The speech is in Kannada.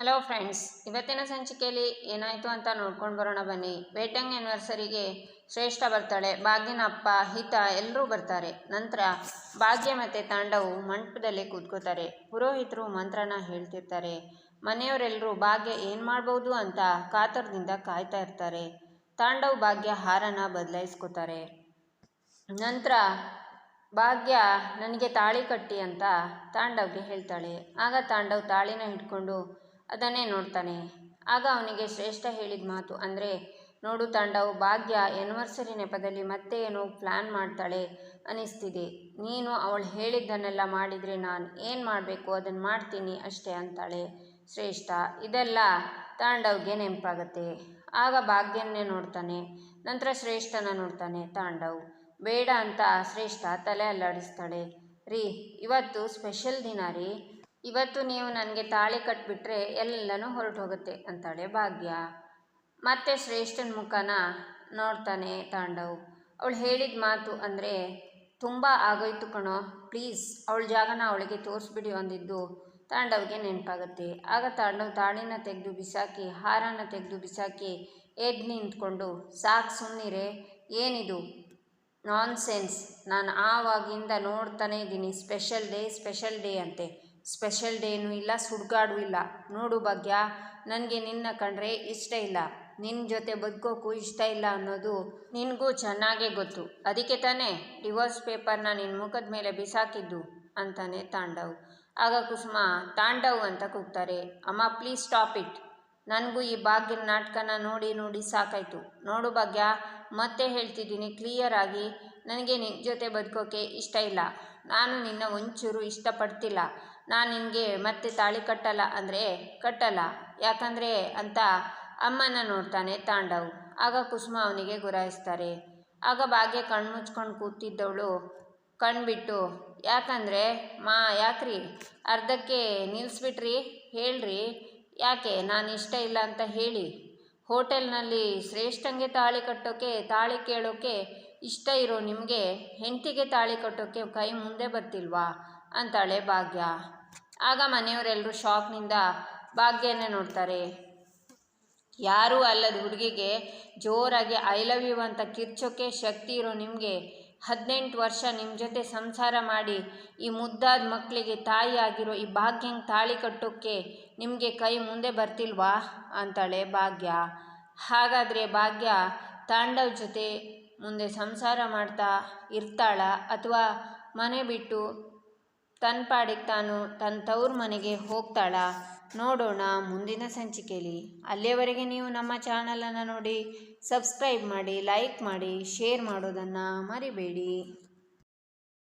ಹಲೋ ಫ್ರೆಂಡ್ಸ್ ಇವತ್ತಿನ ಸಂಚಿಕೆಯಲ್ಲಿ ಏನಾಯಿತು ಅಂತ ನೋಡ್ಕೊಂಡು ಬರೋಣ ಬನ್ನಿ. ವೇಟಂಗ್ ಆ್ಯನಿವರ್ಸರಿಗೆ ಶ್ರೇಷ್ಠ ಬರ್ತಾಳೆ ಭಾಗ್ಯನ ಅಪ್ಪ, ಹಿತ ಎಲ್ಲರೂ ಬರ್ತಾರೆ. ನಂತರ ಭಾಗ್ಯ ಮತ್ತು ತಾಂಡವು ಮಂಟಪದಲ್ಲಿ ಕೂತ್ಕೋತಾರೆ. ಪುರೋಹಿತರು ಮಂತ್ರನ ಹೇಳ್ತಿರ್ತಾರೆ. ಮನೆಯವರೆಲ್ಲರೂ ಭಾಗ್ಯ ಏನು ಮಾಡ್ಬೋದು ಅಂತ ಕಾತರದಿಂದ ಕಾಯ್ತಾ ಇರ್ತಾರೆ. ತಾಂಡವ್ ಭಾಗ್ಯ ಹಾರನ ಬದಲಾಯಿಸ್ಕೋತಾರೆ. ನಂತರ ಭಾಗ್ಯ, ನನಗೆ ತಾಳಿ ಕಟ್ಟಿ ಅಂತ ತಾಂಡವ್ಗೆ ಹೇಳ್ತಾಳೆ. ಆಗ ತಾಂಡವ್ ತಾಳಿನ ಹಿಡ್ಕೊಂಡು ಅದನ್ನೇ ನೋಡ್ತಾನೆ. ಆಗ ಅವನಿಗೆ ಶ್ರೇಷ್ಠ ಹೇಳಿದ ಮಾತು ಅಂದರೆ, ನೋಡು ತಾಂಡವ್, ಭಾಗ್ಯ ಎನಿವರ್ಸರಿ ನೆಪದಲ್ಲಿ ಮತ್ತೆ ಏನೋ ಪ್ಲ್ಯಾನ್ ಮಾಡ್ತಾಳೆ ಅನಿಸ್ತಿದೆ. ನೀನು ಅವಳು ಹೇಳಿದ್ದನ್ನೆಲ್ಲ ಮಾಡಿದರೆ ನಾನು ಏನು ಮಾಡಬೇಕು? ಅದನ್ನು ಮಾಡ್ತೀನಿ ಅಷ್ಟೇ ಅಂತಾಳೆ ಶ್ರೇಷ್ಠ. ಇದೆಲ್ಲ ತಾಂಡವ್ಗೆ ನೆನಪಾಗತ್ತೆ. ಆಗ ಭಾಗ್ಯನ್ನೇ ನೋಡ್ತಾನೆ. ನಂತರ ಶ್ರೇಷ್ಠನ ನೋಡ್ತಾನೆ ತಾಂಡವ್. ಬೇಡ ಅಂತ ಶ್ರೇಷ್ಠ ತಲೆ ಅಲ್ಲಾಡಿಸ್ತಾಳೆ. ರೀ, ಇವತ್ತು ಸ್ಪೆಷಲ್ ದಿನ ರೀ. ಇವತ್ತು ನೀವು ನನಗೆ ತಾಳಿ ಕಟ್ಬಿಟ್ರೆ ಎಲ್ಲನೂ ಹೊರಟು ಹೋಗುತ್ತೆ ಅಂತಾಳೆ ಭಾಗ್ಯ. ಮತ್ತೆ ಶ್ರೇಷ್ಠನ ಮುಖನ ನೋಡ್ತಾನೆ ತಾಂಡವ್. ಅವಳು ಹೇಳಿದ ಮಾತು ಅಂದರೆ, ತುಂಬ ಆಗೋಯ್ತು ಕಣೋ, ಪ್ಲೀಸ್ ಅವಳ ಜಾಗನ ಅವಳಿಗೆ ತೋರಿಸ್ಬಿಡಿ ಒಂದಿದ್ದು ತಾಂಡವ್ಗೆ ನೆನಪಾಗುತ್ತೆ. ಆಗ ತಾಂಡವ್ ತಾಳಿನ ತೆಗೆದು ಬಿಸಾಕಿ, ಹಾರನ ತೆಗೆದು ಬಿಸಾಕಿ ಎದ್ದು ನಿಂತ್ಕೊಂಡು, ಸಾಕು ಸುಮ್ಮನಿರೆ ಏನಿದು? ನಾನ್ ಸೆನ್ಸ್ ನಾನು ಆವಾಗಿಂದ ನೋಡ್ತಾನೇ ಇದ್ದೀನಿ ಸ್ಪೆಷಲ್ ಡೇ ಸ್ಪೆಷಲ್ ಡೇ ಅಂತೆ. ಸ್ಪೆಷಲ್ ಡೇನೂ ಇಲ್ಲ, ಸುಡ್ಗಾಡು ಇಲ್ಲ. ನೋಡು ಭಾಗ್ಯ, ನನಗೆ ನಿನ್ನ ಕಂಡ್ರೆ ಇಷ್ಟ ಇಲ್ಲ. ನಿನ್ನ ಜೊತೆ ಬದುಕೋಕ್ಕೂ ಇಷ್ಟ ಇಲ್ಲ ಅನ್ನೋದು ನಿನಗೂ ಚೆನ್ನಾಗೇ ಗೊತ್ತು. ಅದಕ್ಕೆ ತಾನೇ ಡಿವೋರ್ಸ್ ಪೇಪರ್ನ ನಿನ್ನ ಮುಖದ ಮೇಲೆ ಬಿಸಾಕಿದ್ದು ಅಂತಾನೆ ತಾಂಡವ್. ಆಗ ಕುಸುಮ, ತಾಂಡವ್ ಅಂತ ಕೂಗ್ತಾರೆ. ಅಮ್ಮ ಪ್ಲೀಸ್ ಸ್ಟಾಪ್ ಇಟ್ ನನಗೂ ಈ ಭಾಗ್ಯನ ನಾಟಕನ ನೋಡಿ ನೋಡಿ ಸಾಕಾಯಿತು. ನೋಡು ಭಾಗ್ಯ, ಮತ್ತೆ ಹೇಳ್ತಿದ್ದೀನಿ ಕ್ಲಿಯರಾಗಿ ನನಗೆ ನಿನ್ನ ಜೊತೆ ಬದುಕೋಕೆ ಇಷ್ಟ ಇಲ್ಲ. ನಾನು ನಿನ್ನ ಒಂಚೂರು ಇಷ್ಟಪಡ್ತಿಲ್ಲ. ನಾನು ನಿನಗೆ ಮತ್ತೆ ತಾಳಿ ಕಟ್ಟಲ್ಲ ಅಂದರೆ ಕಟ್ಟಲ್ಲ. ಯಾಕಂದರೆ ಅಂತ ಅಮ್ಮನ ನೋಡ್ತಾನೆ ತಾಂಡವ್. ಆಗ ಕುಸುಮ ಅವನಿಗೆ ಗುರಾಯಿಸ್ತಾರೆ. ಆಗ ಭಾಗ್ಯ ಕಣ್ಣು ಮುಚ್ಕೊಂಡು ಕೂತಿದ್ದವಳು ಕಣ್ಬಿಟ್ಟು ಯಾಕಂದರೆ ಮಾ, ಯಾಕ್ರಿ? ಅರ್ಧಕ್ಕೆ ನಿಲ್ಲಿಸ್ಬಿಟ್ರಿ ಹೇಳ್ರಿ. ಯಾಕೆ? ನಾನು ಇಷ್ಟ ಇಲ್ಲ ಅಂತ ಹೇಳಿ. ಹೋಟೆಲ್ನಲ್ಲಿ ಶ್ರೇಷ್ಠಂಗೆ ತಾಳಿ ಕಟ್ಟೋಕ್ಕೆ ತಾಳಿ ಕೇಳೋಕ್ಕೆ ಇಷ್ಟ ಇರೋ ನಿಮಗೆ ಹೆಂಡತಿಗೆ ತಾಳಿ ಕಟ್ಟೋಕ್ಕೆ ಕೈ ಮುಂದೆ ಬರ್ತಿಲ್ವಾ? ಅಂತಾಳೆ ಭಾಗ್ಯ. ಆಗ ಮನೆಯವರೆಲ್ಲರೂ ಶಾಕ್ನಿಂದ ಭಾಗ್ಯನೇ ನೋಡ್ತಾರೆ. ಯಾರೂ ಅಲ್ಲದ ಹುಡುಗಿಗೆ ಜೋರಾಗಿ ಐ ಲವ್ ಯು ಅಂತ ಕಿರ್ಚೋಕೆ ಶಕ್ತಿ ಇರೋ ನಿಮಗೆ ಹದಿನೆಂಟು ವರ್ಷ ನಿಮ್ಮ ಜೊತೆ ಸಂಸಾರ ಮಾಡಿ ಈ ಮುದ್ದಾದ ಮಕ್ಕಳಿಗೆ ತಾಯಿ ಆಗಿರೋ ಈ ಭಾಗ್ಯಂಗೆ ತಾಳಿ ಕಟ್ಟೋಕ್ಕೆ ನಿಮಗೆ ಕೈ ಮುಂದೆ ಬರ್ತಿಲ್ವಾ? ಅಂತಾಳೆ ಭಾಗ್ಯ. ಹಾಗಾದರೆ ಭಾಗ್ಯ ತಾಂಡವ್ ಜೊತೆ ಮುಂದೆ ಸಂಸಾರ ಮಾಡ್ತಾ ಇರ್ತಾಳ ಅಥವಾ ಮನೆ ಬಿಟ್ಟು ತನ್ನ ಪಾಡಿಗೆ ತಾನು ತನ್ನ ತವ್ರ ಮನೆಗೆ ಹೋಗ್ತಾಳ. ನೋಡೋಣ, ಮುಂದಿನ ಸಂಚಿಕೆಯಲ್ಲಿ ಅಲ್ಲಿಯವರೆಗೆ ನೀವು ನಮ್ಮ ಚಾನಲನ್ನು ನೋಡಿ, ಸಬ್ಸ್ಕ್ರೈಬ್ ಮಾಡಿ, ಲೈಕ್ ಮಾಡಿ, ಶೇರ್ ಮಾಡೋದನ್ನು ಮರಿಬೇಡಿ.